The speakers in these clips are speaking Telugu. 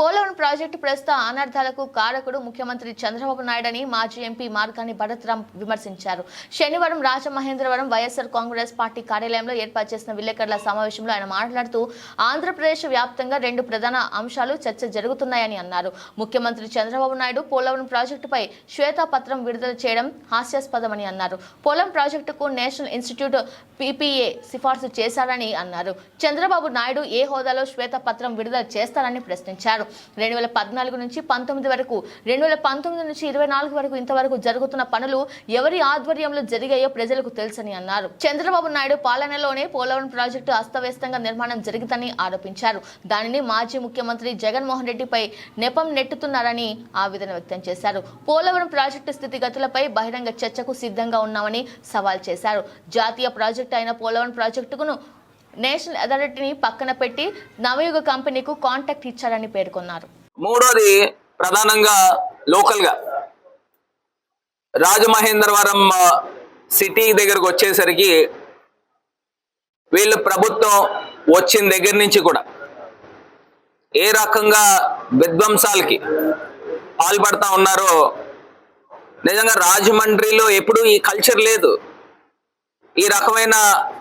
పోలవరం ప్రాజెక్టు ప్రస్తుత అనర్థాలకు కారకుడు ముఖ్యమంత్రి చంద్రబాబు నాయుడని మాజీ ఎంపీ మార్గాని భరత్రాం విమర్శించారు. శనివారం రాజమహేంద్రవరం వైఎస్ఆర్ కాంగ్రెస్ పార్టీ కార్యాలయంలో ఏర్పాటు చేసిన విలేకరుల సమావేశంలో ఆయన మాట్లాడుతూ ఆంధ్రప్రదేశ్ వ్యాప్తంగా రెండు ప్రధాన అంశాలు చర్చ జరుగుతున్నాయని అన్నారు. ముఖ్యమంత్రి చంద్రబాబు నాయుడు పోలవరం ప్రాజెక్టుపై శ్వేతాపత్రం విడుదల చేయడం హాస్యాస్పదమని అన్నారు. పోలవరం ప్రాజెక్టుకు నేషనల్ ఇన్స్టిట్యూట్ పీపీఏ సిఫార్సు చేశారని అన్నారు. చంద్రబాబు నాయుడు ఏ హోదాలో శ్వేతపత్రం విడుదల చేస్తారని ప్రశ్నించారు. రెండు వేల పద్నాలుగు నుంచి పంతొమ్మిది వరకు రెండు వేల పంతొమ్మిది నుంచి ఇరవై నాలుగు వరకు ఇంతవరకు జరుగుతున్న పనులు ఎవరి ఆధ్వర్యంలో జరిగాయో ప్రజలకు తెలుసని అన్నారు. చంద్రబాబు నాయుడు పాలనలోనే పోలవరం ప్రాజెక్టు అస్తవ్యస్తంగా నిర్మాణం జరిగిందని ఆరోపించారు. దానిని మాజీ ముఖ్యమంత్రి జగన్మోహన్ రెడ్డిపై నెపం నెట్టుతున్నారని ఆవేదన వ్యక్తం చేశారు. పోలవరం ప్రాజెక్టు స్థితిగతులపై బహిరంగ చర్చకు సిద్ధంగా ఉన్నామని సవాల్ చేశారు. జాతీయ ప్రాజెక్టు అయిన పోలవరం ప్రాజెక్టుకును నేషనల్ అథారిటీని పక్కన పెట్టి నవయుగ కంపెనీకు కాంటాక్ట్ ఇచ్చారని పేర్కొన్నారు. మూడోది ప్రధానంగా లోకల్గా రాజమహేంద్రవరం సిటీ దగ్గరకు వచ్చేసరికి వీళ్ళు ప్రభుత్వం వచ్చిన దగ్గర నుంచి కూడా ఏ రకంగా విధ్వంసాలకి పాల్పడతా ఉన్నారో నిజంగా రాజమండ్రిలో ఎప్పుడు ఈ కల్చర్ లేదు. ఈ రకమైన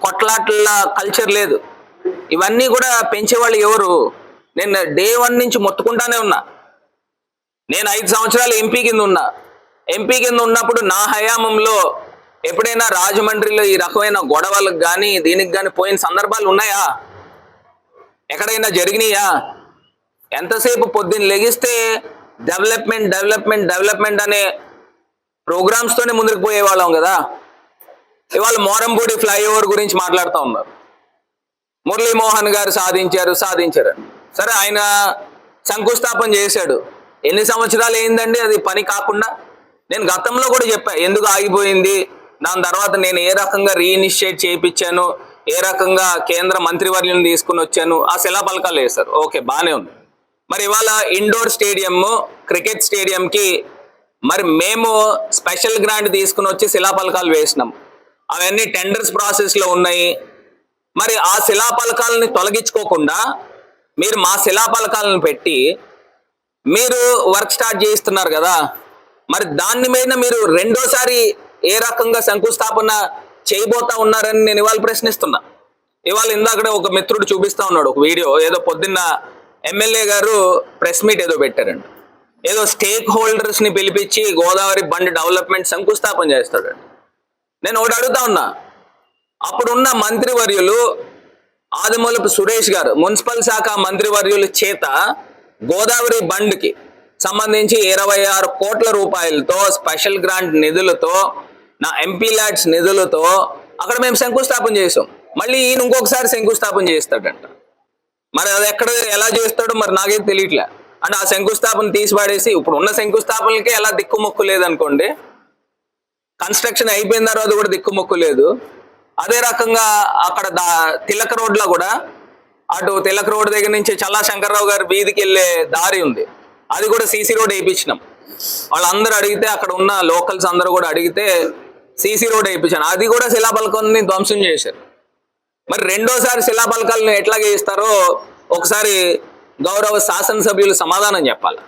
కొట్లాట్ల కల్చర్ లేదు. ఇవన్నీ కూడా పెంచేవాళ్ళు ఎవరు? నేను డే వన్ నుంచి మొత్తుకుంటానే ఉన్నా. నేను ఐదు సంవత్సరాలు ఎంపీ కింద ఉన్నా. ఎంపీ కింద ఉన్నప్పుడు నా హయాంలో ఎప్పుడైనా రాజమండ్రిలో ఈ రకమైన గొడవలకు కానీ దీనికి కానీ పోయిన సందర్భాలు ఉన్నాయా? ఎక్కడైనా జరిగినాయా? ఎంతసేపు పొద్దున్న లెగిస్తే డెవలప్మెంట్ డెవలప్మెంట్ డెవలప్మెంట్ అనే ప్రోగ్రామ్స్తోనే ముందుకు పోయేవాళ్ళం కదా. ఇవాళ మోరంపూడి ఫ్లైఓవర్ గురించి మాట్లాడుతూ ఉన్నారు. మురళీమోహన్ గారు సాధించారు సాధించారు. సరే ఆయన శంకుస్థాపన చేశాడు. ఎన్ని సంవత్సరాలు అయిందండి? అది పని కాకుండా నేను గతంలో కూడా చెప్పా ఎందుకు ఆగిపోయింది? దాని తర్వాత నేను ఏ రకంగా రీఇనిషియేట్ చేయించాను? ఏ రకంగా కేంద్ర మంత్రివర్యులను తీసుకుని వచ్చాను? ఆ శిలాపలకాలు వేశారు. ఓకే బాగానే ఉంది. మరి ఇవాళ ఇండోర్ స్టేడియం క్రికెట్ స్టేడియంకి మరి మేము స్పెషల్ గ్రాంట్ తీసుకుని వచ్చి శిలాపలకాలు వేసినాం. అవన్నీ టెండర్స్ ప్రాసెస్లో ఉన్నాయి. మరి ఆ శిలాపలకాలని తొలగించుకోకుండా మీరు మా శిలాపలకాలను పెట్టి మీరు వర్క్ స్టార్ట్ చేయిస్తున్నారు కదా. మరి దాని మీద మీరు రెండోసారి ఏ రకంగా శంకుస్థాపన చేయబోతా ఉన్నారని నేను ఇవాళ ప్రశ్నిస్తున్నా. ఇవాళ ఇందాకడే ఒక మిత్రుడు చూపిస్తా ఉన్నాడు ఒక వీడియో. ఏదో పొద్దున్న ఎమ్మెల్యే గారు ప్రెస్ మీట్ ఏదో పెట్టారండి ఏదో స్టేక్ హోల్డర్స్ని పిలిపించి గోదావరి బండ్ డెవలప్మెంట్ శంకుస్థాపన చేస్తాడండి నేను ఒకటి అడుగుతా ఉన్నా. అప్పుడున్న మంత్రివర్యులు ఆదిమూలపు సురేష్ గారు మున్సిపల్ శాఖ మంత్రివర్యుల చేత గోదావరి బండ్కి సంబంధించి ఇరవై ఆరు కోట్ల రూపాయలతో స్పెషల్ గ్రాంట్ నిధులతో నా ఎంపీ ల్యాడ్స్ నిధులతో అక్కడ మేము శంకుస్థాపన చేసాం. మళ్ళీ ఈయన ఇంకొకసారి శంకుస్థాపన చేస్తాడంట. మరి అది ఎక్కడ ఎలా చేస్తాడో మరి నాకేం తెలియట్లే. అంటే ఆ శంకుస్థాపన తీసిపాడేసి ఇప్పుడు ఉన్న శంకుస్థాపనలకే ఎలా దిక్కుమొక్కు లేదనుకోండి కన్స్ట్రక్షన్ అయిపోయిన తర్వాత కూడా దిక్కుమొక్కు లేదు. అదే రకంగా అక్కడ దా తిలక రోడ్లో కూడా అటు తిలక రోడ్ దగ్గర నుంచి చల్లా శంకర్రావు గారి వీధికి వెళ్ళే దారి ఉంది. అది కూడా సీసీ రోడ్ వేయించినాం. వాళ్ళందరూ అడిగితే అక్కడ ఉన్న లోకల్స్ అందరూ కూడా అడిగితే సీసీ రోడ్ వేయించాను అది కూడా శిలాపలకల్ని ధ్వంసం చేశారు. మరి రెండోసారి శిలాపలకాలను ఎట్లా చేస్తారో ఒకసారి గౌరవ శాసనసభ్యులు సమాధానం చెప్పాలి.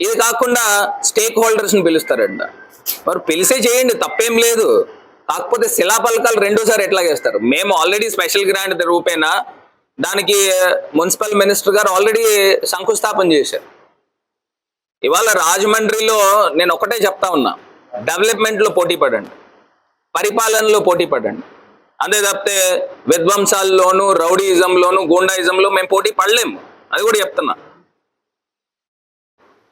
ఇది కాకుండా స్టేక్ హోల్డర్స్ని పిలుస్తారంట. మరి పిలిసే చేయండి తప్పేం లేదు. కాకపోతే శిలాఫలకాలు రెండోసారి ఎట్లా చేస్తారు? మేము ఆల్రెడీ స్పెషల్ గ్రాంట్ రూపేనా? దానికి మున్సిపల్ మినిస్టర్ గారు ఆల్రెడీ శంకుస్థాపన చేశారు. ఇవాళ రాజమండ్రిలో నేను ఒకటే చెప్తా ఉన్నా. డెవలప్మెంట్లో పోటీ పడండి. పరిపాలనలో పోటీ పడండి. అంతే తప్పితే విధ్వంసాల్లోనూ రౌడీయిజంలోను గూండాయిజంలో మేము పోటీ పడలేము. అది కూడా చెప్తున్నా.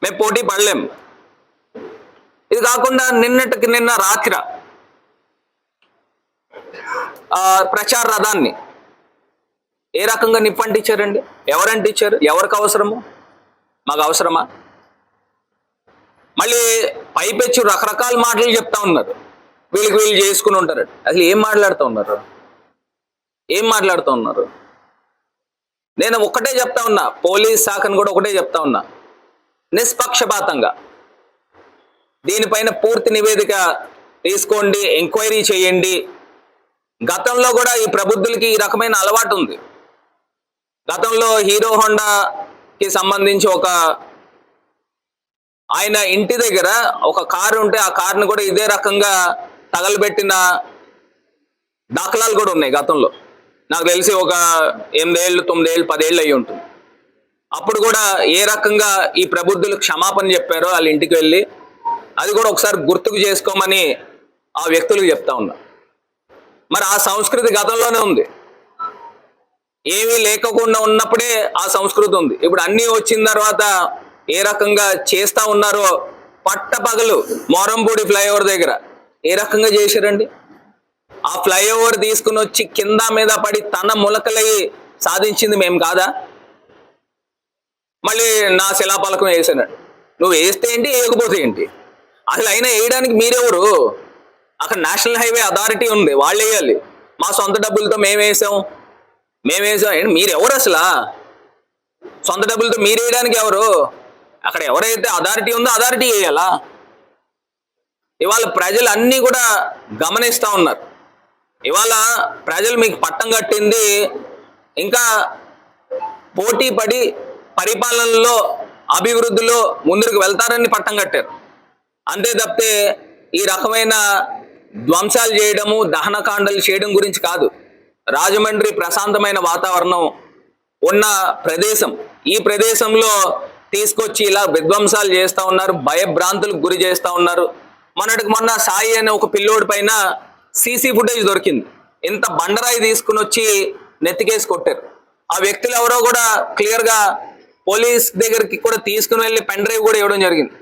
మేము పోటీ పడలేము ఇది కాకుండా నిన్నటికి నిన్న రాత్రి ప్రచార రథాన్ని ఏ రకంగా నిప్పంటించారండి? ఎవరంటిచ్చారు ఎవరికి అవసరము? మాకు అవసరమా? మళ్ళీ పైపెచ్చు రకరకాల మాటలు చెప్తా ఉన్నారు. వీళ్ళకి వీళ్ళు చేసుకుని ఉంటారు. అసలు ఏం మాట్లాడుతూ ఉన్నారు? ఏం మాట్లాడుతూ ఉన్నారు? నేను ఒక్కటే చెప్తా ఉన్నా. పోలీస్ శాఖను కూడా ఒకటే చెప్తా ఉన్నా. నిష్పక్షపాతంగా. దీనిపైన పూర్తి నివేదిక తీసుకోండి ఎంక్వైరీ చేయండి. గతంలో కూడా ఈ ప్రబుద్ధులకి ఈ రకమైన అలవాటు ఉంది. గతంలో హీరో హోండాకి సంబంధించి ఒక ఆయన ఇంటి దగ్గర ఒక కారు ఉంటే ఆ కారును కూడా ఇదే రకంగా తగలబెట్టిన దాఖలాలు కూడా ఉన్నాయి గతంలో. నాకు తెలిసి ఒక ఎనిమిదేళ్ళు తొమ్మిదేళ్ళు పదేళ్ళు అయి ఉంటుంది. అప్పుడు కూడా ఏ రకంగా ఈ ప్రబుద్ధులు క్షమాపణ చెప్పారో వాళ్ళ ఇంటికి వెళ్ళి అది కూడా ఒకసారి గుర్తుకు చేసుకోమని ఆ వ్యక్తులకు చెప్తా ఉన్నా. మరి ఆ సంస్కృతి గతంలోనే ఉంది. ఏమీ లేకుండా ఉన్నప్పుడే ఆ సంస్కృతి ఉంది. ఇప్పుడు అన్నీ వచ్చిన తర్వాత ఏ రకంగా చేస్తా ఉన్నారో పట్టపగలు మోరంపూడి ఫ్లైఓవర్ దగ్గర ఏ రకంగా చేశారండి? ఆ ఫ్లైఓవర్ తీసుకుని వచ్చి కింద మీద పడి తన ములకలై సాధించింది మేము కాదా? నా శిలాపలకం వేసానండి నువ్వు వేస్తే ఏంటి వేయకపోతే ఏంటి? అసలు అయినా వేయడానికి మీరెవరు? అక్కడ నేషనల్ హైవే అథారిటీ ఉంది వాళ్ళు వేయాలి. మా సొంత డబ్బులతో మేము వేసాం. మేము వేసాం. ఏంటి మీరు ఎవరు అసలు? సొంత డబ్బులతో మీరు వేయడానికి ఎవరు? అక్కడ ఎవరైతే అథారిటీ ఉందో అథారిటీ వేయాలా? ఇవాళ ప్రజలు అన్నీ కూడా గమనిస్తూ ఉన్నారు. ఇవాళ ప్రజలు మీకు పట్టం కట్టింది ఇంకా పోటీ పడి పరిపాలనలో అభివృద్ధిలో ముందుకు వెళ్తారని పట్టం కట్టారు. అంతే తప్పితే ఈ రకమైన ధ్వంసాలు చేయడము దహనకాండలు చేయడం గురించి కాదు. రాజమండ్రి ప్రశాంతమైన వాతావరణం ఉన్న ప్రదేశం. ఈ ప్రదేశంలో తీసుకొచ్చి ఇలా విధ్వంసాలు చేస్తా ఉన్నారు భయభ్రాంతులకు గురి చేస్తా ఉన్నారు. మొన్నటికి మొన్న సాయి అనే ఒక పిల్లోడి పైన సీసీ ఫుటేజ్ దొరికింది. ఇంత బండరాయి తీసుకుని వచ్చి నెత్తికేసి కొట్టారు. ఆ వ్యక్తులు ఎవరో కూడా క్లియర్గా పోలీస్ దగ్గరికి కూడా తీసుకుని వెళ్ళి పెన్ డ్రైవ్ కూడా ఇవ్వడం జరిగింది.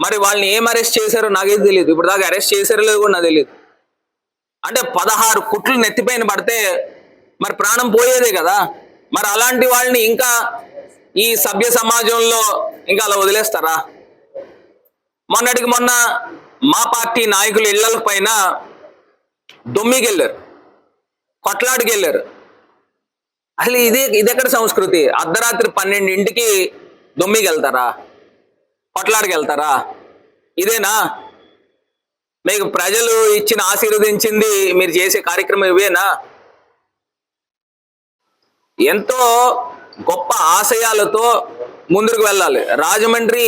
మరి వాళ్ళని ఏం అరెస్ట్ చేశారో నాకేం తెలియదు ఇప్పుడు దాకా అరెస్ట్ చేశారో లేదో కూడా నాకు తెలియదు అంటే పదహారు కుట్లు నెత్తిపైన పడితే మరి ప్రాణం పోయేదే కదా. మరి అలాంటి వాళ్ళని ఇంకా ఈ సభ్య సమాజంలో ఇంకా అలా వదిలేస్తారా? మొన్నటికి మొన్న మా పార్టీ నాయకులు ఇళ్ళ పైన దొమ్మికి వెళ్ళారు కొట్లాడికి వెళ్ళారు అసలు ఇది ఇది ఎక్కడ సంస్కృతి? అర్ధరాత్రి పన్నెండింటికి దొమ్మికి వెళ్తారా వెళ్తారా ఇదేనా? మీకు ప్రజలు ఇచ్చిన ఆశీర్వదించింది మీరు చేసే కార్యక్రమం ఇవేనా? ఎంతో గొప్ప ఆశయాలతో ముందుకు వెళ్ళాలి. రాజమండ్రి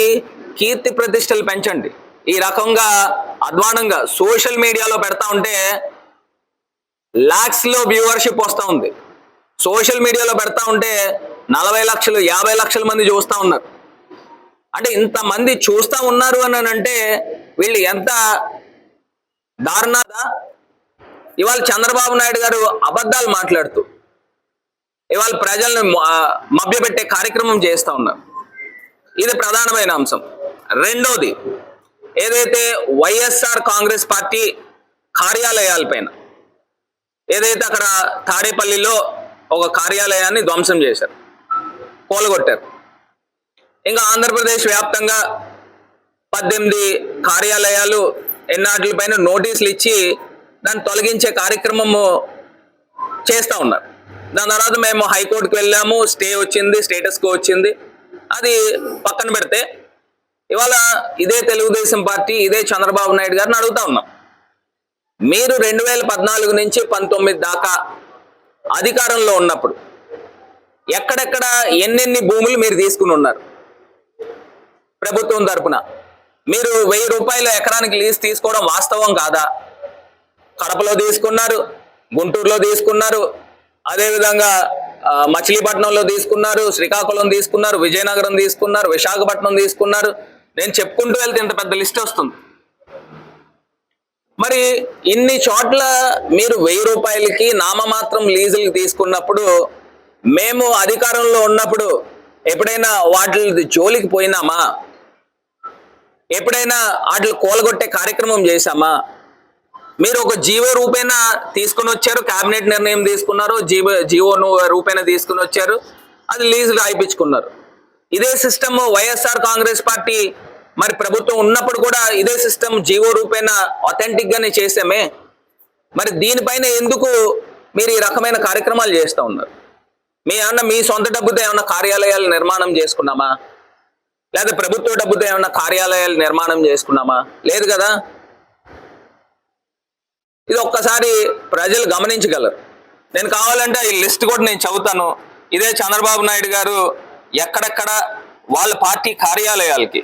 కీర్తి ప్రతిష్టలు పెంచండి. ఈ రకంగా అధ్వానంగా సోషల్ మీడియాలో పెడతా ఉంటే లాక్స్లో వ్యూవర్షిప్ వస్తూ ఉంది. సోషల్ మీడియాలో పెడతా ఉంటే నలభై లక్షలు యాభై లక్షల మంది చూస్తూ ఉన్నారు. అంటే ఇంతమంది చూస్తూ ఉన్నారు అని అంటే వీళ్ళు ఎంత దారుణాదా ఇవాళ చంద్రబాబు నాయుడు గారు అబద్ధాలు మాట్లాడుతూ ఇవాళ ప్రజల్ని మ- మభ్యపెట్టే కార్యక్రమం చేస్తూ ఉన్నారు. ఇది ప్రధానమైన అంశం. రెండోది ఏదైతే వైఎస్ఆర్ కాంగ్రెస్ పార్టీ కార్యాలయాలపైన ఏదైతే అక్కడ తాడేపల్లిలో ఒక కార్యాలయాన్ని ధ్వంసం చేశారు. కూలగొట్టారు ఇంకా ఆంధ్రప్రదేశ్ వ్యాప్తంగా పద్దెనిమిది కార్యాలయాలు ఎన్నాటిపైన నోటీసులు ఇచ్చి దాన్ని తొలగించే కార్యక్రమము చేస్తూ ఉన్నారు. దాని తర్వాత మేము హైకోర్టుకి వెళ్ళాము. స్టే వచ్చింది స్టేటస్కి వచ్చింది. అది పక్కన పెడితే ఇవాళ ఇదే తెలుగుదేశం పార్టీ ఇదే చంద్రబాబు నాయుడు గారిని అడుగుతా ఉన్నాం. మీరు రెండు వేల పద్నాలుగు నుంచి పంతొమ్మిది దాకా అధికారంలో ఉన్నప్పుడు ఎక్కడెక్కడ ఎన్నెన్ని భూములు మీరు తీసుకుని ఉన్నారు? ప్రభుత్వం తరపున మీరు వెయ్యి రూపాయల ఎకరానికి లీజ్ తీసుకోవడం వాస్తవం కాదా? కడపలో తీసుకున్నారు గుంటూరులో తీసుకున్నారు అదేవిధంగా మచిలీపట్నంలో తీసుకున్నారు శ్రీకాకుళం తీసుకున్నారు విజయనగరం తీసుకున్నారు విశాఖపట్నం తీసుకున్నారు. నేను చెప్పుకుంటూ వెళ్తే ఇంత పెద్ద లిస్ట్ వస్తుంది. మరి ఇన్ని చోట్ల మీరు వెయ్యి రూపాయలకి నామమాత్రం లీజులు తీసుకున్నప్పుడు మేము అధికారంలో ఉన్నప్పుడు ఎప్పుడైనా వాటి జోలికి పోయినామా? ఎప్పుడైనా వాటిని కూలగొట్టే కార్యక్రమం చేశామా? మీరు ఒక జీవో రూపేణ తీసుకుని వచ్చారు కేబినెట్ నిర్ణయం తీసుకున్నారు జీవో జీవో రూపేణ తీసుకుని వచ్చారు అది లీజులు రాయిపించుకున్నారు ఇదే సిస్టమ్ వైఎస్ఆర్ కాంగ్రెస్ పార్టీ మరి ప్రభుత్వం ఉన్నప్పుడు కూడా ఇదే సిస్టమ్ జీవో రూపేణ అథెంటిక్ గానే చేసామే. మరి దీనిపైన ఎందుకు మీరు ఈ రకమైన కార్యక్రమాలు చేస్తూ ఉన్నారు? మీ ఏమన్నా మీ సొంత డబ్బుతో ఏమన్నా కార్యాలయాలు నిర్మాణం చేసుకున్నామా? లేదా ప్రభుత్వ డబ్బుతో ఏమన్నా కార్యాలయాలు నిర్మాణం చేసుకున్నామా? లేదు కదా? ఇది ఒక్కసారి ప్రజలు గమనించగలరు. నేను కావాలంటే ఈ లిస్ట్ కూడా నేను చదువుతాను. ఇదే చంద్రబాబు నాయుడు గారు ఎక్కడెక్కడ వాళ్ళ పార్టీ కార్యాలయాలకి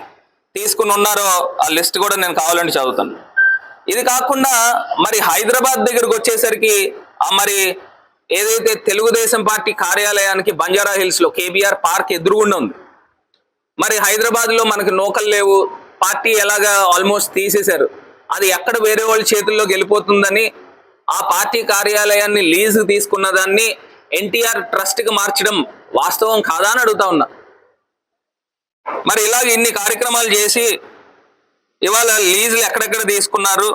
తీసుకుని ఉన్నారో ఆ లిస్ట్ కూడా నేను కావాలంటే చదువుతాను. ఇది కాకుండా మరి హైదరాబాద్ దగ్గరకు వచ్చేసరికి ఆ మరి ఏదైతే తెలుగుదేశం పార్టీ కార్యాలయానికి బంజారా హిల్స్లో కేబీఆర్ పార్క్ ఎదురుగుండా ఉంది. మరి హైదరాబాద్లో మనకి నోకలు లేవు. పార్టీ ఎలాగా ఆల్మోస్ట్ తీసేశారు. అది ఎక్కడ వేరే వాళ్ళ చేతుల్లోకి వెళ్ళిపోతుందని ఆ పార్టీ కార్యాలయాన్ని లీజు తీసుకున్న దాన్ని ఎన్టీఆర్ ట్రస్ట్కి మార్చడం వాస్తవం కాదా అని అడుగుతా ఉన్నా. మరి ఇలాగ ఇన్ని కార్యక్రమాలు చేసి ఇవాళ లీజులు ఎక్కడెక్కడ తీసుకున్నారు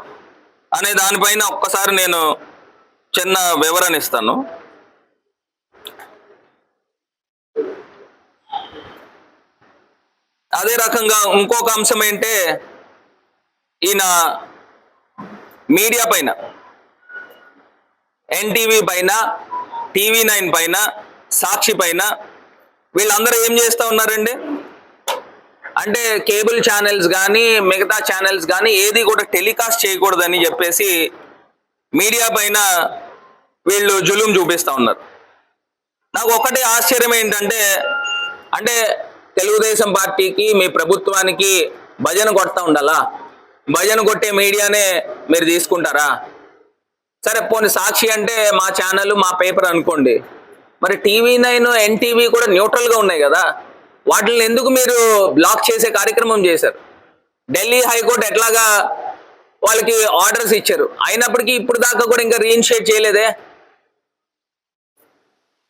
అనే దానిపైన ఒక్కసారి నేను చిన్న వివరణ ఇస్తాను. అదే రకంగా ఇంకొక అంశం ఏంటే ఈయన మీడియా పైన ఎన్టీవీ పైన టీవీ నైన్ పైన సాక్షి పైన వీళ్ళందరూ ఏం చేస్తూ ఉన్నారండి? అంటే కేబుల్ ఛానల్స్ కానీ మిగతా ఛానల్స్ కానీ ఏది కూడా టెలికాస్ట్ చేయకూడదని చెప్పేసి మీడియా పైన వీళ్ళు జులుం చూపిస్తూ ఉన్నారు. నాకు ఒకటి ఆశ్చర్యం ఏంటంటే అంటే తెలుగుదేశం పార్టీకి మీ ప్రభుత్వానికి భజన కొడతా ఉండాలా? భజన కొట్టే మీడియానే మీరు తీసుకుంటారా? సరే పోనీ సాక్షి అంటే మా ఛానల్ మా పేపర్ అనుకోండి. మరి టీవీ నైన్ ఎన్టీవీ కూడా న్యూట్రల్గా ఉన్నాయి కదా? వాటిని ఎందుకు మీరు బ్లాక్ చేసే కార్యక్రమం చేశారు? ఢిల్లీ హైకోర్టు ఎట్లాగా వాళ్ళకి ఆర్డర్స్ ఇచ్చారు? అయినప్పటికీ ఇప్పుడు దాకా కూడా ఇంకా రీఇన్షియేట్ చేయలేదే?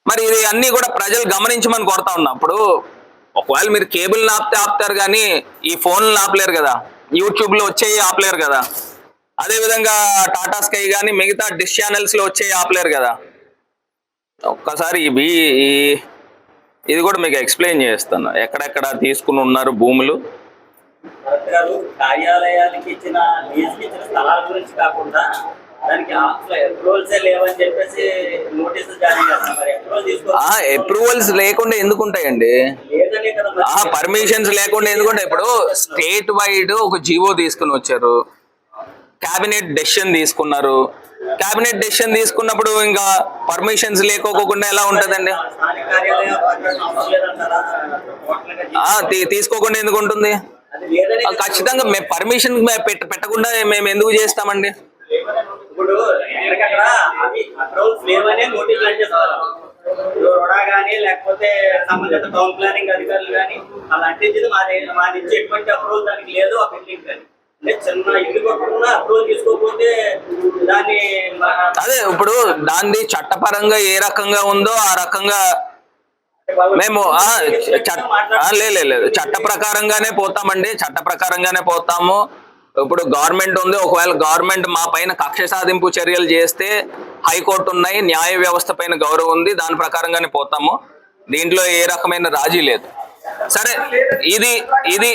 మరి ఇది అన్ని కూడా ప్రజలు గమనించమని కొడతా ఉన్నప్పుడు ఒకవేళ మీరు కేబుల్ ఆపితే ఆపుతారు కానీ ఈ ఫోన్లు ఆపలేరు కదా? యూట్యూబ్లో వచ్చేవి ఆపలేరు కదా? అదేవిధంగా టాటా స్కై కానీ మిగతా డిష్ ఛానల్స్లో వచ్చేవి ఆపలేరు కదా? ఒక్కసారి ఇవి ఈ- ఇది కూడా మీకు ఎక్స్ప్లెయిన్ చేస్తాను. ఎక్కడెక్కడ తీసుకుని ఉన్నారు భూములు? కలెక్టర్ గారు కార్యాలయానికి ఇచ్చిన లీజుకి ఇచ్చిన స్థలాల గురించి కాకుండా దానికి అప్రూవల్స్ చెప్పేసి లేకుండా ఎందుకు ఉంటాయండి? లేదనే కదా మరి. ఆ పర్మిషన్స్ లేకుండా ఎందుకంటే ఇప్పుడు స్టేట్ వైడ్ ఒక జీవో తీసుకుని వచ్చారు. కేబినెట్ డెసిషన్ తీసుకున్నారు. కేబినెట్ డెసిషన్ తీసుకున్నప్పుడు ఇంకా పర్మిషన్స్ లేకోకుండా ఎలా ఉంటుందండి? తీ- తీసుకోకుండా ఎందుకు ఉంటుంది? ఖచ్చితంగా మేము పర్మిషన్ పెట్ట పెట్టకుండా మేము ఎందుకు చేస్తామండి? రుడా కానీ లేకపోతే సంబంధిత టౌన్ ప్లానింగ్ అధికారులు కానీ మా మా నుంచి ఎటువంటి అప్రూవల్ దానికి లేదు ఆ బిల్డింగ్ కానీ చిన్న ఇల్లు కొట్టుకున్నా అప్రూవల్ తీసుకోకపోతే దాన్ని అదే ఇప్పుడు దాన్ని చట్టపరంగా ఏ రకంగా ఉందో ఆ రకంగా మేము లేదు చట్ట ప్రకారంగానే పోతామండి చట్ట ప్రకారంగానే పోతాము. ఇప్పుడు గవర్నమెంట్ ఉంది ఒకవేళ గవర్నమెంట్ మా పైన కక్ష సాధింపు చర్యలు చేస్తే హైకోర్టు ఉన్నాయి న్యాయ వ్యవస్థ పైన గౌరవం ఉంది దాని ప్రకారంగానే పోతాము. దీంట్లో ఏ రకమైన రాజీ లేదు. సరే ఇది ఇది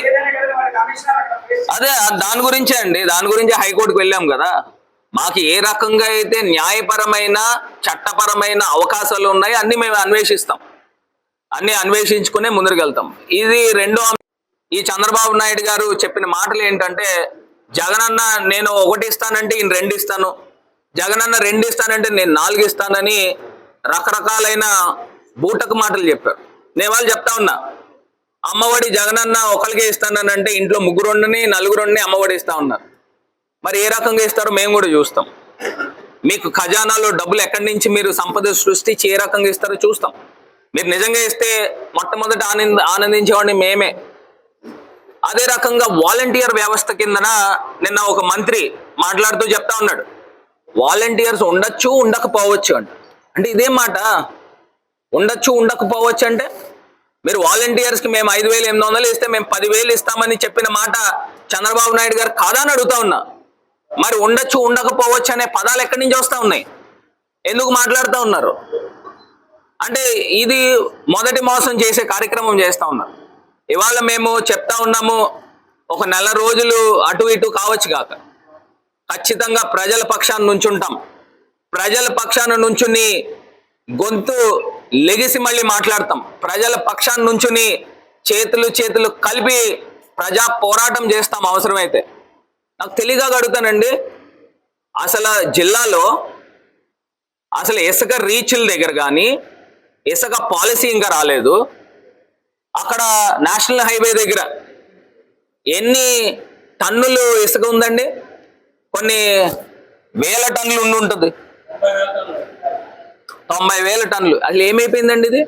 అదే దాని గురించే అండి. దాని గురించే హైకోర్టుకు వెళ్ళాం కదా. మాకు ఏ రకంగా అయితే న్యాయపరమైన చట్టపరమైన అవకాశాలు ఉన్నాయో అన్ని మేము అన్వేషిస్తాం. అన్ని అన్వేషించుకునే ముందరికెళ్తాం. ఇది రెండో ఈ చంద్రబాబు నాయుడు గారు చెప్పిన మాటలు ఏంటంటే జగనన్న నేను ఒకటి ఇస్తానంటే ఈయన రెండు ఇస్తాను. జగనన్న రెండు ఇస్తానంటే నేను నాలుగు ఇస్తానని రకరకాలైన బూటకు మాటలు చెప్పారు. నేను వాళ్ళు చెప్తా ఉన్నా. అమ్మఒడి జగనన్న ఒకరికే ఇస్తానంటే ఇంట్లో ముగ్గురుండని నలుగురుండని అమ్మఒడి ఇస్తా ఉన్నారు. మరి ఏ రకంగా ఇస్తారో మేము కూడా చూస్తాం. మీకు ఖజానాలో డబ్బులు ఎక్కడి నుంచి మీరు సంపద సృష్టించి ఏ రకంగా ఇస్తారో చూస్తాం. మీరు నిజంగా ఇస్తే మొట్టమొదట ఆనంద ఆనందించేవాడిని మేమే. అదే రకంగా వాలంటీర్ వ్యవస్థ కిందన నిన్న ఒక మంత్రి మాట్లాడుతూ చెప్తా ఉన్నాడు. వాలంటీర్స్ ఉండొచ్చు ఉండకపోవచ్చు అంట. అంటే ఇదేం మాట? ఉండొచ్చు ఉండకపోవచ్చు అంటే మీరు వాలంటీర్స్కి మేము ఐదు వేలు ఎనిమిది వందలు ఇస్తే మేము పదివేలు ఇస్తామని చెప్పిన మాట చంద్రబాబు నాయుడు గారు కాదా అని అడుగుతా ఉన్నా. మరి ఉండొచ్చు ఉండకపోవచ్చు అనే పదాలు ఎక్కడి నుంచి వస్తా ఉన్నాయి? ఎందుకు మాట్లాడుతూ ఉన్నారు? అంటే ఇది మొదటి మోసం చేసే కార్యక్రమం చేస్తూ ఉన్నారు. ఇవాళ మేము చెప్తా ఉన్నాము ఒక నెల రోజులు అటు ఇటు కావచ్చు కాక ఖచ్చితంగా ప్రజల పక్షాన్ని నుంచుంటాం. ప్రజల పక్షాన నుంచుని గొంతు లెగిసి మళ్ళీ మాట్లాడతాం. ప్రజల పక్షాన్ని నుంచుని చేతులు చేతులు కలిపి ప్రజా పోరాటం చేస్తాం అవసరమైతే. నాకు తెలియగా అడుగుతానండి అసలు జిల్లాలో అసలు ఇసుక రీచ్ల దగ్గర కానీ ఇసుక పాలసీ ఇంకా రాలేదు. అక్కడ నేషనల్ హైవే దగ్గర ఎన్ని టన్నులు ఇసుక ఉందండి? కొన్ని వేల టన్నులు ఉండి ఉంటుంది తొంభై వేల టన్నులు. అసలు ఏమైపోయిందండి ఇది?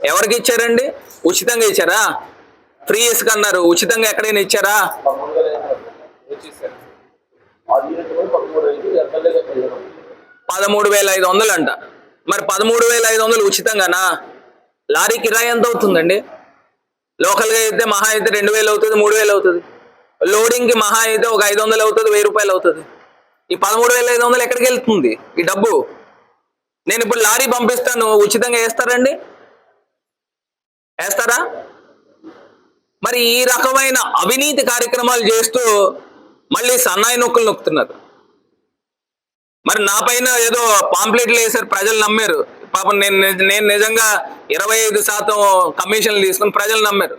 ఎవరికి ఇచ్చారండి? ఉచితంగా ఇచ్చారా? ఫ్రీ ఇసుక అన్నారు. ఉచితంగా ఎక్కడైనా ఇచ్చారా? పదమూడు వేల ఐదు వందలు అంట. మరి పదమూడు వేల ఐదు వందలు ఉచితంగానా? లారీ కిరాయి ఎంత అవుతుందండి? లోకల్గా అయితే మహా అయితే రెండు వేలు అవుతుంది మూడు వేలు అవుతుంది. లోడింగ్కి మహా అయితే ఒక ఐదు వందలు అవుతుంది వెయ్యి రూపాయలు అవుతుంది. ఈ పదమూడు వేల ఐదు వందలు ఎక్కడికి వెళ్తుంది? ఈ డబ్బు? నేను ఇప్పుడు లారీ పంపిస్తాను ఉచితంగా వేస్తారండి? వేస్తారా? మరి ఈ రకమైన అవినీతి కార్యక్రమాలు చేస్తూ మళ్ళీ సన్నాయి నొక్కులు నొక్కుతున్నారు. మరి నా పైన ఏదో పాంప్లెట్లు వేశారు ప్రజలు నమ్మారు. పాపం నేను నేను నిజంగా ఇరవై ఐదు శాతం కమిషన్లు తీసుకుని ప్రజలు నమ్మారు.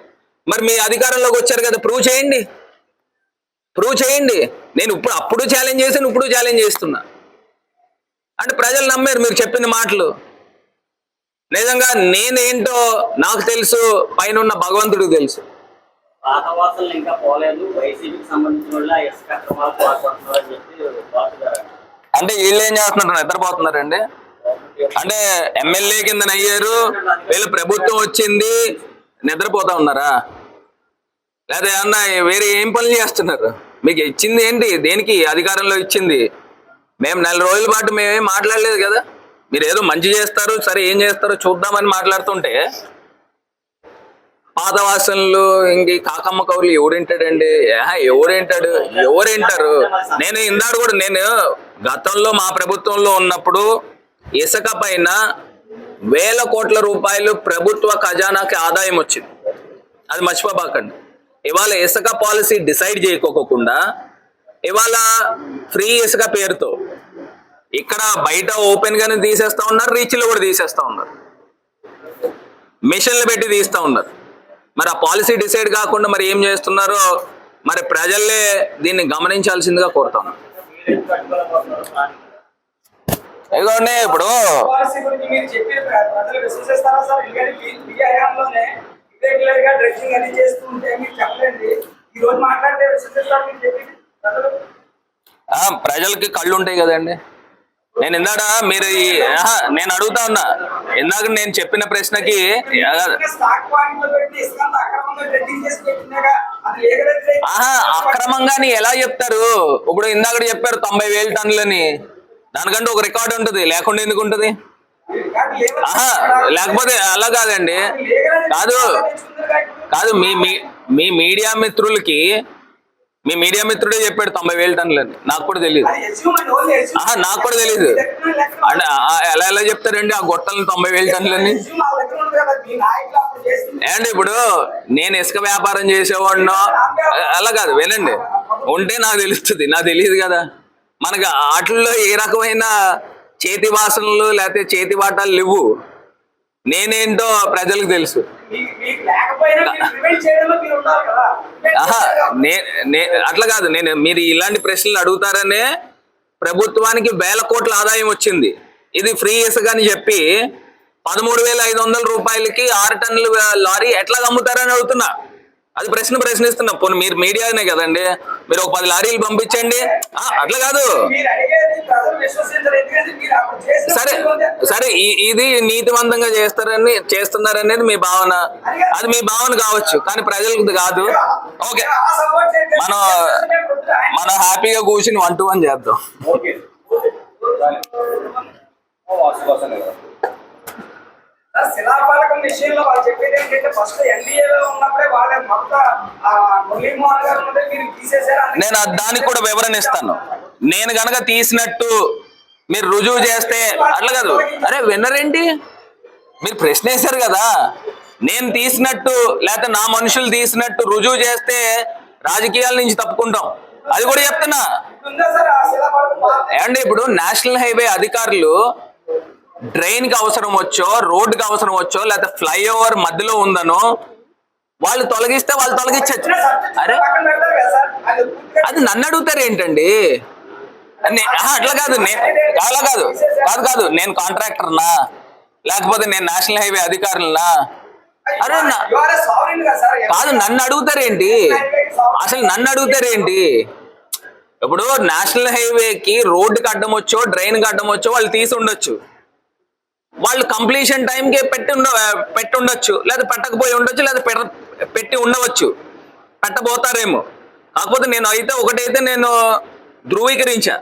మరి మీ అధికారంలోకి వచ్చారు కదా ప్రూవ్ చేయండి. ప్రూవ్ చేయండి. నేను ఇప్పుడు అప్పుడు ఛాలెంజ్ చేశాను ఇప్పుడు ఛాలెంజ్ చేస్తున్నా. అంటే ప్రజలు నమ్మారు మీరు చెప్పిన మాటలు. నిజంగా నేనేంటో నాకు తెలుసు పైన ఉన్న భగవంతుడికి తెలుసు. అంటే వీళ్ళు ఏం చేస్తున్నారు? నిద్రపోతున్నారండి. అంటే ఎమ్మెల్యే కింద అయ్యారు వీళ్ళు ప్రభుత్వం వచ్చింది నిద్రపోతా ఉన్నారా? లేదా ఏమన్నా వేరే ఏం పనులు చేస్తున్నారు? మీకు ఇచ్చింది ఏంటి? దేనికి? అధికారంలో ఇచ్చింది? మేము నెల రోజుల పాటు మేమేం మాట్లాడలేదు కదా? మీరు ఏదో మంచి చేస్తారు సరే ఏం చేస్తారో చూద్దామని మాట్లాడుతుంటే పాత వాసనలు ఇంక కాకమ్మ కౌరులు ఎవడింటాడండి? ఏహ, ఎవడింటాడు? ఎవరింటారు? నేను ఇందాడు కూడా నేను గతంలో మా ప్రభుత్వంలో ఉన్నప్పుడు ఇసుక పైన వేల కోట్ల రూపాయలు ప్రభుత్వ ఖజానాకి ఆదాయం వచ్చింది. అది మర్చిపోబాకండి. ఇవాళ ఇసుక పాలసీ డిసైడ్ చేయకోకుండా ఇవాళ ఫ్రీ ఇసుక పేరుతో ఇక్కడ బయట ఓపెన్ గానే తీసేస్తా ఉన్నారు రీచ్లో కూడా తీసేస్తా ఉన్నారు. మిషన్లు పెట్టి తీస్తా ఉన్నారు. మరి ఆ పాలసీ డిసైడ్ కాకుండా మరి ఏం చేస్తున్నారో మరి ప్రజల్లే దీన్ని గమనించాల్సిందిగా కోరుతాను. ఇప్పుడు సార్? ఎందుకంటే ఆ, ప్రజలకి కళ్ళు ఉంటాయి కదండి. నేను ఇందాక మీరు ఆహా, నేను అడుగుతా ఉన్నా. ఇందాక నేను చెప్పిన ప్రశ్నకి అక్రమంగా ఆహా అక్రమంగా ఎలా చెప్తారు? ఇప్పుడు ఇందాక చెప్పారు తొంభై వేల టన్నులని. దానికంటే ఒక రికార్డు ఉంటుంది లేకుండా ఎందుకు ఉంటుంది? ఆహా లేకపోతే అలా కాదండి. కాదు కాదు మీ మీ- మీ మీడియా మిత్రులకి మీ మీడియా మిత్రుడే చెప్పాడు తొంభై వేల టన్నులని నాకు కూడా తెలియదు ఆహా నాకు కూడా తెలియదు అంటే ఎలా ఎలా చెప్తారండి ఆ గొట్టలను తొంభై వేల టన్నులని ఏమండి ఇప్పుడు నేను ఇసుక వ్యాపారం చేసేవాడినో అలా కాదు వినండి ఉంటే నాకు తెలుస్తుంది నాకు తెలియదు కదా మనకు ఆటల్లో ఏ రకమైన చేతి వాసనలు లేకపోతే చేతి వాటాలు లేవు నేనేంటో ప్రజలకు తెలుసు. ఆహా నే నే అట్లా కాదు నేను మీరు ఇలాంటి ప్రశ్నలు అడుగుతారనే ప్రభుత్వానికి వేల కోట్ల ఆదాయం వచ్చింది. ఇది ఫ్రీ ఇసుక అని చెప్పి పదమూడు వేల ఐదు వందల రూపాయలకి ఆరు టన్నుల లారీ ఎట్లా అమ్ముతారని అడుగుతున్నా. అది ప్రశ్న ప్రశ్నిస్తున్నా. పోనీ మీరు మీడియానే కదండి. మీరు ఒక పది లారీలు పంపించండి. అట్లా కాదు. సరే సరే ఇది నీతివంతంగా చేస్తారని చేస్తున్నారనేది మీ భావన. అది మీ భావన కావచ్చు కానీ ప్రజలకు కాదు. ఓకే. మనం మనం హ్యాపీగా కూర్చుని వన్ టు వన్ చేద్దాం. శిలాఫలకం విషయంలో వాళ్ళు చెప్పేది ఏంటంటే ఫస్ట్ ఎన్డీఏలో ఉన్నప్పుడే వాళ్ళ మొత్తం మురళీమోహన్ గారు ఉన్నదే మీరు తీసేశారు? నేను దానికి కూడా వివరణ ఇస్తాను. నేను గనక తీసినట్టు మీరు రుజువు చేస్తే అట్లా కాదు. అరే విన్నరేంటి మీరు ప్రశ్న వేశారు కదా. నేను తీసినట్టు లేకపోతే నా మనుషులు తీసినట్టు రుజువు చేస్తే రాజకీయాల నుంచి తప్పుకుంటాం. అది కూడా చెప్తున్నా. ఏమండి ఇప్పుడు నేషనల్ హైవే అధికారులు డ్రైన్కి అవసరం వచ్చో రోడ్డుకి అవసరం వచ్చో లేకపోతే ఫ్లైఓవర్ మధ్యలో ఉందనో వాళ్ళు తొలగిస్తే వాళ్ళు తొలగించచ్చు అరే అది నన్ను అడుగుతారు ఏంటండి? అట్లా కాదు నేను అలా కాదు కాదు కాదు నేను కాంట్రాక్టర్నా? లేకపోతే నేను నేషనల్ హైవే అధికారులనా? అరే నా- కాదు నన్ను అడుగుతారేంటి అసలు నన్ను అడుగుతారేంటి ఇప్పుడు నేషనల్ హైవేకి రోడ్డుకి అడ్డం వచ్చో డ్రైన్కి అడ్డం వచ్చో వాళ్ళు తీసి ఉండొచ్చు. వాళ్ళు కంప్లీషన్ టైంకే పెట్టి ఉండ పెట్టి ఉండొచ్చు. లేదా పెట్టకపోయి ఉండొచ్చు లేదా పెట్ట పెట్టి ఉండవచ్చు. పెట్టబోతారేమో. కాకపోతే నేను అయితే ఒకటైతే నేను ధృవీకరించా.